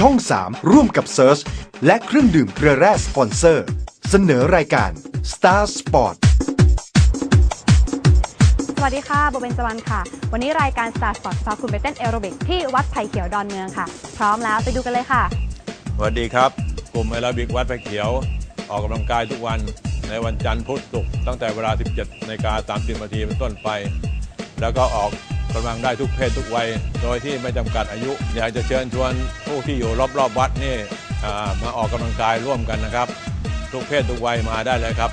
ช่อง 3 ร่วมกับ Search และเครื่องดื่มเกลือแร่สปอนเซอร์ เสนอรายการ Star Sport สวัสดีค่ะโบเบนจวันค่ะ วันนี้รายการ Star Sport พาคุณไปเต้นแอโรบิกที่วัดไผ่เขียวดอนเมืองค่ะ พร้อมแล้วไปดูกันเลยค่ะ สวัสดีครับ กลุ่มแอโรบิกวัดไผ่เขียว ออกกำลังกายทุกวันในวันจันทร์พุธศุกร์ตั้งแต่เวลา 17นาฬิกา30นาทีเป็นต้นไป แล้วก็ออก กำลังได้ทุกเพศทุกวัย โดยที่ไม่จำกัดอายุ อยากจะเชิญชวนผู้ที่อยู่รอบๆวัดนี่มาออกกำลังกายร่วมกันนะครับ ทุกเพศทุกวัยมาได้เลยครับ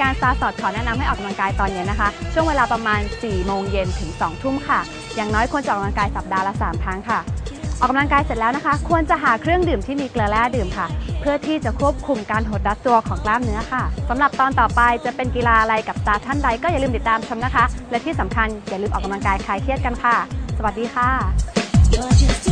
การ Star Sport ขอแนะนำให้ออกกำลังกายตอนเย็นนะคะ ช่วงเวลาประมาณ 4 โมงเย็นถึง 2 ทุ่มค่ะ อย่างน้อยควรจะออกกำลังกายสัปดาห์ละ 3 ครั้งค่ะ ออกกำลังกายเสร็จแล้วนะคะ ควรจะหาเครื่องดื่มที่มีเกลือแร่ดื่มค่ะ เพื่อที่จะควบคุมการหดรัดตัวของกล้ามเนื้อค่ะสำหรับตอนต่อไปจะเป็นกีฬาอะไรกับสตาท่านใดก็อย่าลืมติดตามชมนะคะ และที่สำคัญอย่าลืมออกกำลังกายคลายเครียดกันค่ะ สวัสดีค่ะ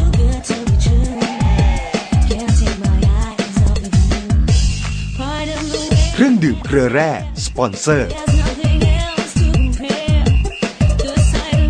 เครื่องดื่มเกลือแร่ สปอนเซอร์